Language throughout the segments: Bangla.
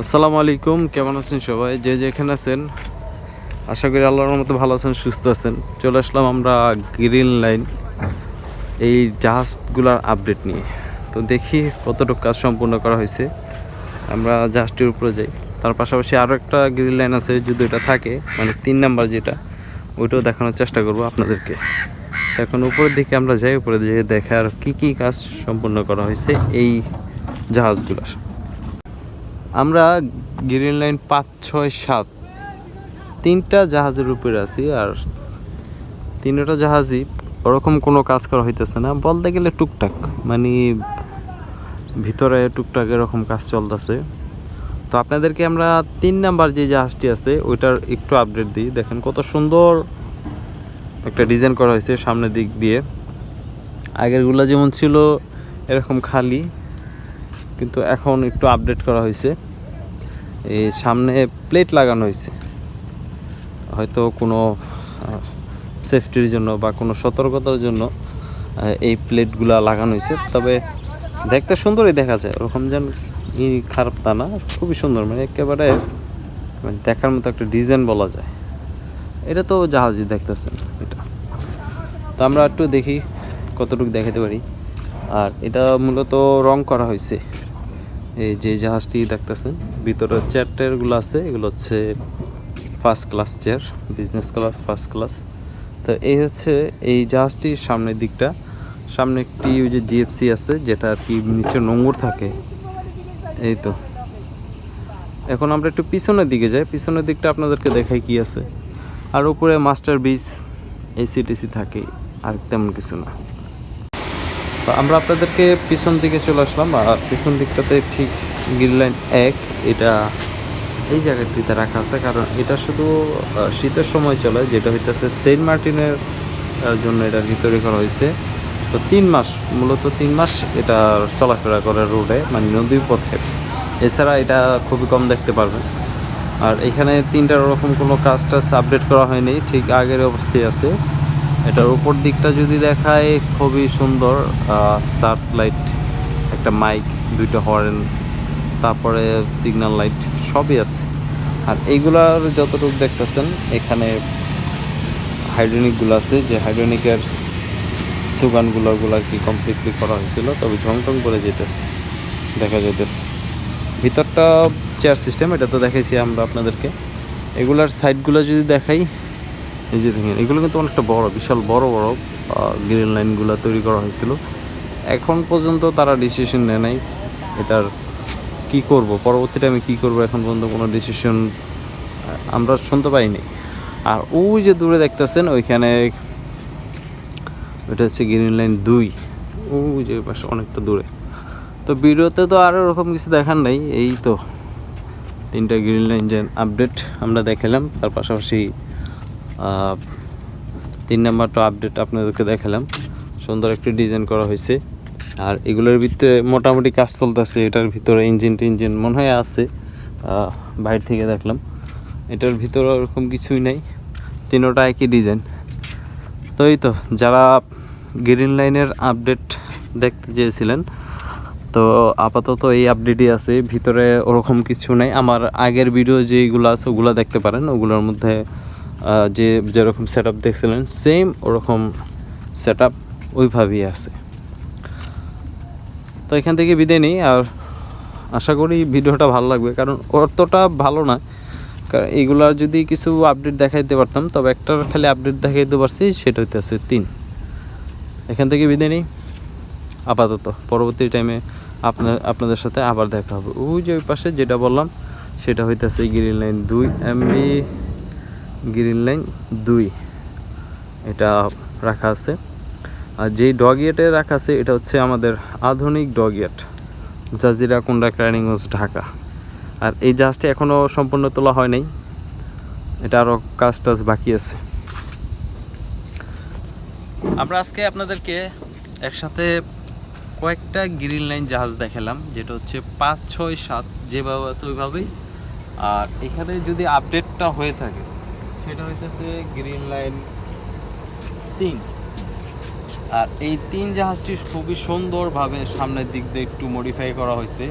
আসসালামু আলাইকুম, কেমন আছেন সবাই? যে যেখানে আছেন, আশা করি আল্লাহর মতো ভালো আছেন, সুস্থ আছেন। চলে আসলাম আমরা গ্রিন লাইন, এই জাহাজগুলোর আপডেট নিয়ে। তো দেখি কতটুকু কাজ সম্পূর্ণ করা হয়েছে। আমরা জাহাজটির উপরে যাই। তার পাশাপাশি আরও একটা গ্রিন লাইন আছে, যদি এটা থাকে মানে তিন নাম্বার যেটা, ওইটাও দেখানোর চেষ্টা করব আপনাদেরকে। এখন উপরের দিকে আমরা যাই উপরে যেয়ে দেখার কি কি কাজ সম্পূর্ণ করা হয়েছে এই জাহাজগুলোর। আমরা গ্রিন লাইন পাঁচ, ছয়, সাত, তিনটা জাহাজের উপরে আছি আর তিনটা জাহাজই ওরকম কোনো কাজ করা হইতেছে না। বলতে গেলে টুকটাক মানে ভিতরে টুকটাক এরকম কাজ চলতেছে। তো আপনাদেরকে আমরা তিন নাম্বার যে জাহাজটি আছে, ওইটার একটু আপডেট দিই। দেখেন কত সুন্দর একটা ডিজাইন করা হয়েছে সামনের দিক দিয়ে। আগেরগুলো যেমন ছিল এরকম খালি কিন্তু এখন একটু আপডেট করা হয়েছে। এই সামনে প্লেট লাগানো হয়েছে। হয়তো কোনো সেফটির জন্য বা কোনো সতর্কতার জন্য এই প্লেটগুলা লাগানো হয়েছে। তবে দেখতে সুন্দরই দেখা যায়। ওরকম যেন ই খারাপ তা না, খুবই সুন্দর। মানে একেবারে মানে দেখার মতো একটা ডিজাইন বলা যায়। এটা তো জাহাজই দেখতেছেন এটা। তো আমরা একটু দেখি, কতটুকু দেখাতে পারি। আর এটা মূলত রং করা হয়েছে। এই যে জাহাজটি দেখতেছেন, ভিতরে চেয়ার টেয়ারগুলো আছে, এগুলো হচ্ছে first class chair business class first class তো এই হচ্ছে এই জাহাজটির সামনের দিকটা। সামনে একটি ওই যে জিএফসি আছে, যেটা আর কি নিচে নোংর থাকে। এই তো। এখন আমরা একটু পিছনের দিকে যাই। পিছনের দিকটা আপনাদেরকে দেখাই কি আছে। আর উপরে মাস্টার বিচ এসিটিসি থাকে, আর তেমন কিছু না। তো আমরা আপনাদেরকে পিছন দিকে চলে আসলাম, আর পিছন দিকটাতে ঠিক গ্রিন লাইন এক, এটা এই জায়গাটিতে রাখা আছে, কারণ এটা শুধু শীতের সময় চলে, যেটা হইতেছে সেন্ট মার্টিনের জন্য এটা কি তৈরি করা হয়েছে তো তিন মাস, মূলত তিন মাস এটা চলাফেরা করে রোডে মানে নদী পথে। এছাড়া এটা খুবই কম দেখতে পারবেন। আর এখানে তিনটার ওরকম কোনো কাজ টাজ আপডেট করা হয়নি, ঠিক আগের অবস্থায় আছে। এটার উপর দিকটা যদি দেখায়, খুবই সুন্দর সার্চ লাইট, একটা মাইক, দুইটা হর্ন, তারপরে সিগন্যাল লাইট, সবই আছে। আর এইগুলার যতটুকু দেখতেছেন, এখানে হাইড্রোনিকগুলো আছে, যে হাইড্রোনিকের সুগানগুলো ওগুলো আর কি কমপ্লিটলি করা হয়েছিল, তবে ঝং টং করে যেতেছে, দেখা যেতেছে ভিতরটা চেয়ার সিস্টেম এটা তো দেখাইছি আমরা আপনাদেরকে। এগুলার সাইডগুলো যদি দেখাই এই যে দেখেন, এগুলো কিন্তু অনেকটা বড়, বিশাল বড় বড় গ্রিন লাইনগুলো তৈরি করা হয়েছিল। এখন পর্যন্ত তারা ডিসিশন নেয় নাই এটার কি করব পরবর্তী টাইমে কি করব, এখন পর্যন্ত কোনো ডিসিশন আমরা শুনতে পাইনি। আর ওই যে দূরে দেখতেছেন, ওইখানে ওইটা হচ্ছে গ্রিন লাইন দুই। ওই যে পাশে অনেকটা দূরে। তো ভিডিওতে তো আর ওরকম কিছু দেখার নাই, এই তো তিনটা গ্রিন লাইন যে আপডেট আমরা দেখালাম, তার পাশাপাশি তিন নাম্বারটা আপডেট আপনাদেরকে দেখালাম। সুন্দর একটি ডিজাইন করা হয়েছে। আর এগুলোর ভিতরে মোটামুটি কাজ চলতেছে। এটার ভিতরে ইঞ্জিন টিঞ্জিন মনে হয় আছে। বাইরে থেকে দেখলাম। এটার ভিতরে ওরকম কিছুই নাই। তিনোটা একই ডিজাইন তো এই তো, যারা গ্রিন লাইনের আপডেট দেখতে চেয়েছিলেন, তো আপাতত এই আপডেটই আছে। ভিতরে ওরকম কিছু নাই। আমার আগের ভিডিও যেগুলো আছে, ওগুলো দেখতে পারেন। ওগুলোর মধ্যে যে যেরকম সেট আপ দেখছিলেন সেম ওরকম সেট আপ ওইভাবেই আছে। তো এখান থেকে বিদায় নিই, আর আশা করি ভিডিওটা ভালো লাগবে, কারণ অতটা ভালো না। কারণ এইগুলার যদি কিছু আপডেট দেখাইতে পারতাম, তবে একটার খালি আপডেট দেখাইতে পারছি সেটা হইতে হইতেছে তিন। এখান থেকে বিদায় নিই। আপাতত, পরবর্তী টাইমে আপনার, আপনাদের সাথে আবার দেখা হবে। ওই যে ওই পাশে যেটা বললাম, সেটা হইতেছে গ্রিন লাইন দুই এমবি গ্রিন লাইন দুই। এটা রাখা আছে। আর যেই ডগিয়েটে রাখা আছে, এটা হচ্ছে আমাদের আধুনিক ডগিয়েট জাজিরা কুন্ডা ক্রাইনিংস ঢাকা। আর এই জাহাজটি এখনও সম্পূর্ণ তোলা হয় নাই। এটা আরও কাজ টাজ বাকি আছে। আমরা আজকে আপনাদেরকে একসাথে কয়েকটা গ্রিন লাইন জাহাজ দেখালাম, যেটা হচ্ছে পাঁচ, ছয়, সাত, যেভাবে আছে ওইভাবেই। আর এখানে যদি আপডেটটা হয়ে থাকে সেটা হইতেছে গ্রিন লাইন তিন। আর এই তিন জাহাজটি খুবই সুন্দরভাবে সামনের দিক দিয়ে একটু মডিফাই করা হয়েছে।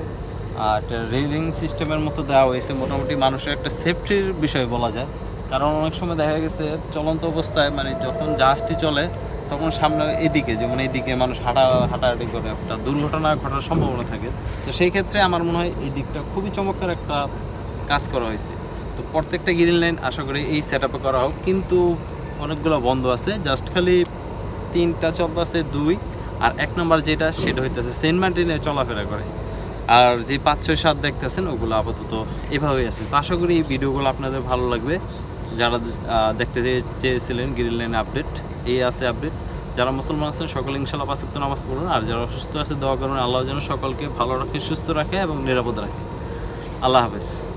আর একটা রেলিং সিস্টেমের মতো দেওয়া হয়েছে। মোটামুটি মানুষের একটা সেফটির বিষয় বলা যায়। কারণ অনেক সময় দেখা গেছে, চলন্ত অবস্থায় মানে যখন জাহাজটি চলে, তখন সামনে এদিকে, যেমন এইদিকে মানুষ হাঁটা, হাঁটাহাঁটি করে একটা দুর্ঘটনা ঘটার সম্ভাবনা থাকে। তো সেই ক্ষেত্রে আমার মনে হয় এই দিকটা খুবই চমৎকার একটা কাজ করা হয়েছে। তো প্রত্যেকটা গ্রিন লাইন আশা করি এই সেট করা হোক। কিন্তু অনেকগুলো বন্ধ আছে। জাস্ট খালি তিনটা চলতেছে, দুই। আর এক নম্বর যেটা, সেটা হইতেছে সেন্ট মার্টিনে চলাফেরা করে। আর যে পাঁচ, ছয়, সাত দেখতেছেন, ওগুলো আপাতত এভাবেই আছে। তো আশা করি এই ভিডিওগুলো আপনাদের ভালো লাগবে। যারা দেখতে চেয়ে- চেয়েছিলেন গ্রিন লাইন আপডেট এই আছে আপডেট যারা মুসলমান আছেন, সকলে ইনশাল্লাহ পাঁচক্ত নামাজ পড়ুন। আর যারা অসুস্থ আছে, দোয়া করুন। আল্লাহ যেন সকলকে ভালো রাখে, সুস্থ রাখে এবং নিরাপদ রাখে। আল্লাহ হাফেজ।